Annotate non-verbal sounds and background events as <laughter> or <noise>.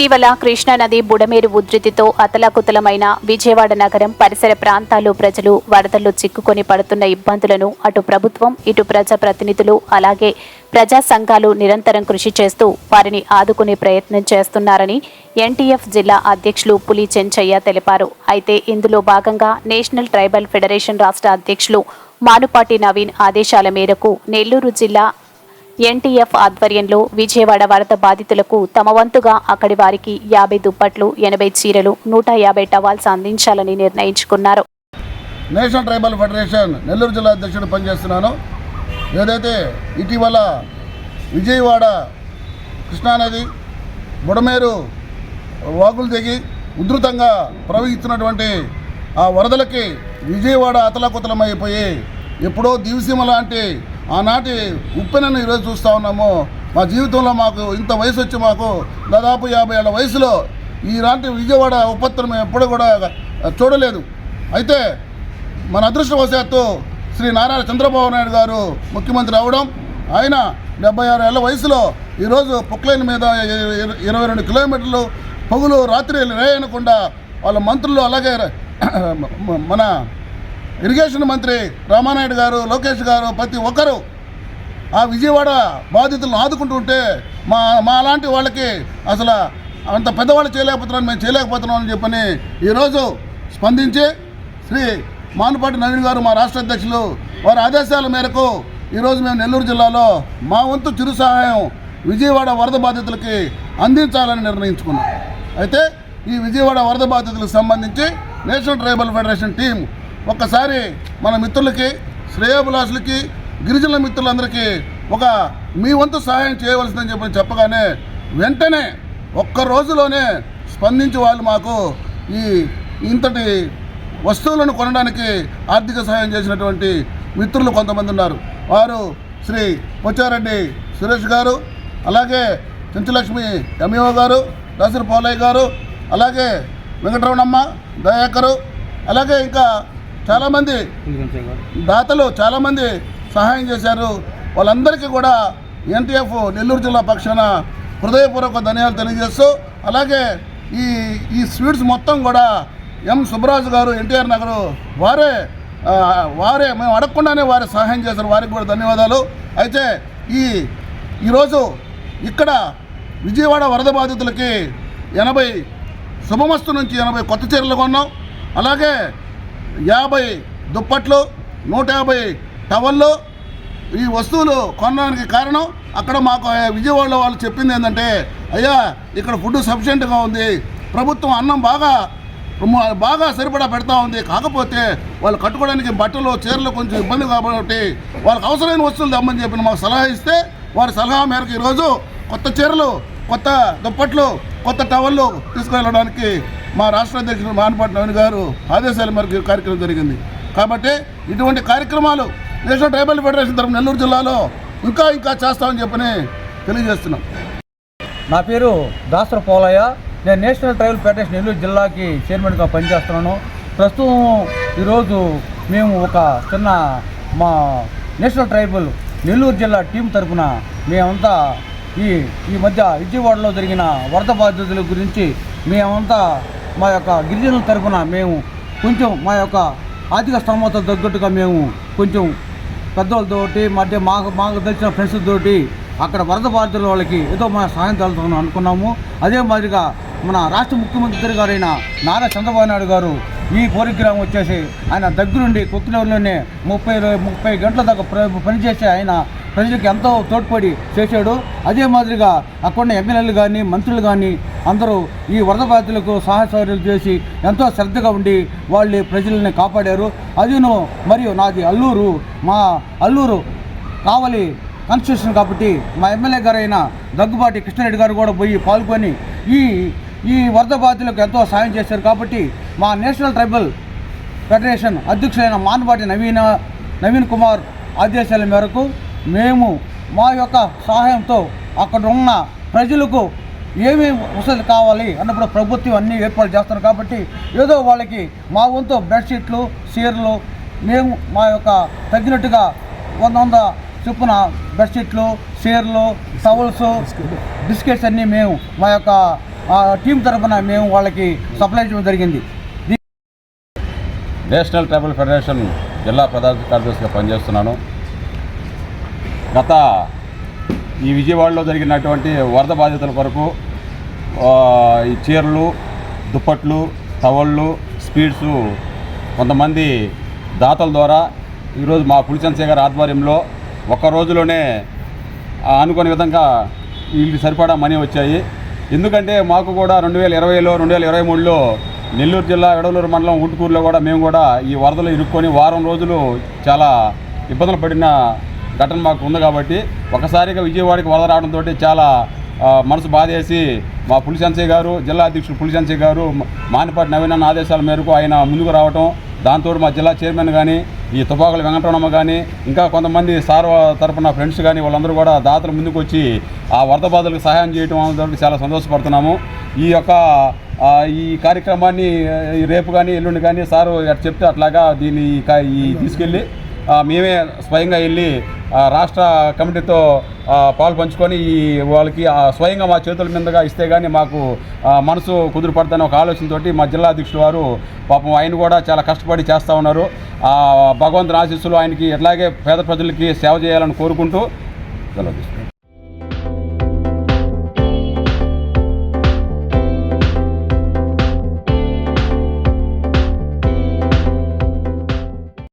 ఇటీవల కృష్ణానది బుడమేరు ఉధృతితో అతలాకుతలమైన విజయవాడ నగరం పరిసర ప్రాంతాల్లో ప్రజలు వరదల్లో చిక్కుకొని పడుతున్న ఇబ్బందులను అటు ప్రభుత్వం ఇటు ప్రజాప్రతినిధులు అలాగే ప్రజా సంఘాలు నిరంతరం కృషి చేస్తూ వారిని ఆదుకునే ప్రయత్నం చేస్తున్నారని ఎన్టీఎఫ్ జిల్లా అధ్యక్షులు పులి చెంచయ్య తెలిపారు. అయితే ఇందులో భాగంగా నేషనల్ ట్రైబల్ ఫెడరేషన్ రాష్ట్ర అధ్యక్షులు మానుపాటి నవీన్ ఆదేశాల మేరకు నెల్లూరు జిల్లా ఎన్టీఎఫ్ ఆధ్వర్యంలో విజయవాడ వరద బాధితులకు తమ వంతుగా అక్కడి వారికి యాభై దుప్పట్లు ఎనభై చీరలు నూట యాభై టవాల్స్ అందించాలని నిర్ణయించుకున్నారు. నేషనల్ ట్రైబల్ ఫెడరేషన్ నెల్లూరు జిల్లా అధ్యక్షుడు పనిచేస్తున్నాను. ఏదైతే ఇటీవల విజయవాడ కృష్ణానది బుడమేరు వాగులు దిగి ఉధృతంగా ప్రవహిస్తున్నటువంటి ఆ వరదలకి విజయవాడ అతలకుతలమైపోయి ఎప్పుడో దివిసీమ లాంటి ఆనాటి ఉప్పెనను ఈరోజు చూస్తూ ఉన్నాము. మా జీవితంలో మాకు ఇంత వయసు వచ్చి మాకు దాదాపు యాభై ఏళ్ళ వయసులో ఈలాంటి విజయవాడ ఉపత్తులు మేము ఎప్పుడు కూడా చూడలేదు. అయితే మన అదృష్టవశాత్తు శ్రీ నారాయణ చంద్రబాబు నాయుడు గారు ముఖ్యమంత్రి అవడం ఆయన డెబ్బై ఆరు ఏళ్ళ వయసులో ఈరోజు పొక్లైన్ మీద ఇరవై రెండు కిలోమీటర్లు పగులు రాత్రి రేయనకుండా వాళ్ళ మంత్రులు అలాగే <clears throat> మన ఇరిగేషన్ మంత్రి రామానాయుడు గారు లోకేష్ గారు ప్రతి ఒక్కరూ ఆ విజయవాడ బాధితులను ఆదుకుంటుంటే మా మా లాంటి వాళ్ళకి అసలు అంత పెద్దవాళ్ళు చేయలేకపోతున్నాను మేము చేయలేకపోతున్నాం అని చెప్పని ఈరోజు స్పందించి శ్రీ మానుపాటి నవీన్ గారు మా రాష్ట్ర అధ్యక్షులు వారి ఆదేశాల మేరకు ఈరోజు మేము నెల్లూరు జిల్లాలో మా వంతు చిరు సహాయం విజయవాడ వరద బాధితులకి అందించాలని నిర్ణయించుకున్నాం. అయితే ఈ విజయవాడ వరద బాధితులకు సంబంధించి నేషనల్ ట్రైబల్ ఫెడరేషన్ టీం ఒక్కసారి మన మిత్రులకి శ్రేయోభిలాషులకి గిరిజనుల మిత్రులందరికీ ఒక మీ వంతు సహాయం చేయవలసిందని చెప్పి చెప్పగానే వెంటనే ఒక్క రోజులోనే స్పందించి వాళ్ళు మాకు ఈ ఇంతటి వస్తువులను కొనడానికి ఆర్థిక సహాయం చేసినటువంటి మిత్రులు కొంతమంది ఉన్నారు. వారు శ్రీ పొచ్చారెడ్డి సురేష్ గారు అలాగే చెంచులక్ష్మి ఎంఈఓ గారు దాసరి పోలయ్య గారు అలాగే వెంకటరమణమ్మ దయాకరు అలాగే ఇంకా చాలామంది దాతలు చాలామంది సహాయం చేశారు. వాళ్ళందరికీ కూడా ఎన్టీఎఫ్ నెల్లూరు జిల్లా పక్షాన హృదయపూర్వక ధన్యవాదాలు తెలియజేస్తూ అలాగే ఈ ఈ స్వీట్స్ మొత్తం కూడా ఎం సుబ్బరాజు గారు ఎన్టీఆర్ నగరు వారే వారే మేము అడగకుండానే వారి సహాయం చేశారు. వారికి కూడా ధన్యవాదాలు. అయితే ఈ ఈరోజు ఇక్కడ విజయవాడ వరద బాధితులకి ఎనభై శుభమస్తు నుంచి ఎనభై కొత్త చీరలు కొన్నాం. అలాగే యాభై దుప్పట్లు నూట యాభై టవళ్ళు ఈ వస్తువులు కొనడానికి కారణం అక్కడ మాకు విజయవాడలో వాళ్ళు చెప్పింది ఏంటంటే అయ్యా ఇక్కడ ఫుడ్ సఫిషియెంట్గా ఉంది ప్రభుత్వం అన్నం బాగా బాగా సరిపడా పెడతా ఉంది కాకపోతే వాళ్ళు కట్టుకోవడానికి బట్టలు చీరలు కొంచెం ఇబ్బంది కాబట్టి వాళ్ళకి అవసరమైన వస్తువులు తెమ్మని చెప్పి మాకు సలహా ఇస్తే వారి సలహా మేరకు ఈరోజు కొత్త చీరలు కొత్త దుప్పట్లు కొత్త టవళ్ళు తీసుకువెళ్ళడానికి మా రాష్ట్ర అధ్యక్షుడు మానపాటి నవీన్ గారు ఆదేశాల మేరకు కార్యక్రమం జరిగింది. కాబట్టి ఇటువంటి కార్యక్రమాలు నేషనల్ ట్రైబల్ ఫెడరేషన్ తరఫున నెల్లూరు జిల్లాలో ఇంకా ఇంకా చేస్తామని చెప్పని తెలియజేస్తున్నాం. నా పేరు దాసర పోలయ్య. నేను నేషనల్ ట్రైబల్ ఫెడరేషన్ నెల్లూరు జిల్లాకి చైర్మన్గా పనిచేస్తున్నాను. ప్రస్తుతం ఈరోజు మేము ఒక చిన్న మా నేషనల్ ట్రైబల్ నెల్లూరు జిల్లా టీం తరఫున మేమంతా ఈ ఈ మధ్య విజయవాడలో జరిగిన వరద బాధితుల గురించి మేమంతా మా యొక్క గిరిజనుల తరఫున మేము కొంచెం మా యొక్క ఆర్థిక స్తోమత తగ్గట్టుగా మేము కొంచెం పెద్దవాళ్ళతోటి మధ్య మాకు మాకు తెలిసిన ఫ్రెండ్స్ తోటి అక్కడ వరద బాధితుల వాళ్ళకి ఏదో మన సహాయం తగ్గుతాం అనుకున్నాము. అదే మాదిరిగా మన రాష్ట్ర ముఖ్యమంత్రి గారైన నారా చంద్రబాబు నాయుడు గారు ఈ ప్రోగ్రాం వచ్చేసి ఆయన దగ్గరుండి కొక్కినూరులోనే ముప్పై ముప్పై గంటల దాకా పనిచేసి ఆయన ప్రజలకు ఎంతో తోడ్పడి చేశాడు. అదే మాదిరిగా అక్కడ ఎమ్మెల్యేలు కానీ మంత్రులు కానీ అందరూ ఈ వరద బాధితులకు సహాయ సౌకర్యాలు చేసి ఎంతో శ్రద్ధగా ఉండి వాళ్ళు ప్రజల్ని కాపాడారు. అదిను మరియు నాది అల్లూరు మా అల్లూరు కావలి కాన్స్టిట్యూషన్ కాబట్టి మా ఎమ్మెల్యే గారైన దగ్గుబాటి కృష్ణారెడ్డి గారు కూడా పోయి పాల్గొని ఈ ఈ వరద బాధితులకు ఎంతో సాయం చేశారు కాబట్టి మా నేషనల్ ట్రైబల్ ఫెడరేషన్ అధ్యక్షులైన మానవాటి నవీన నవీన్ కుమార్ ఆదేశాల మేరకు మేము మా యొక్క సహాయంతో అక్కడ ఉన్న ప్రజలకు ఏమేమి వసతి కావాలి అన్నప్పుడు ప్రభుత్వం అన్నీ ఏర్పాటు చేస్తున్నారు కాబట్టి ఏదో వాళ్ళకి మా వంతు బెడ్షీట్లు చీరలు మేము మా యొక్క తగ్గినట్టుగా వంద వంద చొప్పున బెడ్షీట్లు చీరలు టవల్స్ బిస్కెట్స్ అన్నీ మేము మా యొక్క టీం తరఫున మేము వాళ్ళకి సప్లై చేయడం జరిగింది. నేషనల్ ట్రైబల్ ఫెడరేషన్ జిల్లా ప్రధాన కార్యదర్శిగా పనిచేస్తున్నాను. గత ఈ విజయవాడలో జరిగినటువంటి వరద బాధితుల కొరకు ఈ చీరలు దుప్పట్లు టవళ్ళు స్పీడ్స్ కొంతమంది దాతల ద్వారా ఈరోజు మా పులిచంద్ర గారి ఆధ్వర్యంలో ఒక్క రోజులోనే అనుకునే విధంగా వీళ్ళకి సరిపడా మనీ వచ్చాయి. ఎందుకంటే మాకు కూడా రెండు వేల ఇరవైలో రెండు వేల ఇరవై మూడులో నెల్లూరు జిల్లా ఎడలూరు మండలం ఉంటుకూరులో కూడా మేము కూడా ఈ వరదలు ఇరుక్కొని వారం రోజులు చాలా ఇబ్బందులు పడిన ఘటన మాకు ఉంది కాబట్టి ఒకసారిగా విజయవాడకి వరద రావడంతో చాలా మనసు బాధేసి మా పులిసెన్సీ గారు జిల్లా అధ్యక్షుడు పులిసెన్సీ గారు మానిపాటి నవీన ఆదేశాల మేరకు ఆయన ముందుకు రావటం దాంతో మా జిల్లా చైర్మన్ కానీ ఈ తుపాకుల వెంకటరమణ కానీ ఇంకా కొంతమంది సార్ తరపున ఫ్రెండ్స్ కానీ వాళ్ళందరూ కూడా దాతలు ముందుకు వచ్చి ఆ వరద బాధలకు సహాయం చేయడం అనేది చాలా సంతోషపడుతున్నాము. ఈ యొక్క ఈ కార్యక్రమాన్ని ఈ రేపు కానీ ఎల్లుండి కానీ సారు చెప్తే అట్లాగా దీన్ని తీసుకెళ్ళి మేమే స్వయంగా వెళ్ళి రాష్ట్ర కమిటీతో పాలు పంచుకొని ఈ వాళ్ళకి ఆ, స్వయంగా మా చేతుల మీదుగా ఇస్తే కానీ మాకు మనసు కుదురు ఒక ఆలోచనతోటి మా జిల్లా అధ్యక్షుడు వారు పాపం ఆయన కూడా చాలా కష్టపడి చేస్తూ ఉన్నారు. భగవంతుని ఆశీస్సులు ఆయనకి ఎట్లాగే పేద ప్రజలకి సేవ చేయాలని కోరుకుంటూ సెలవు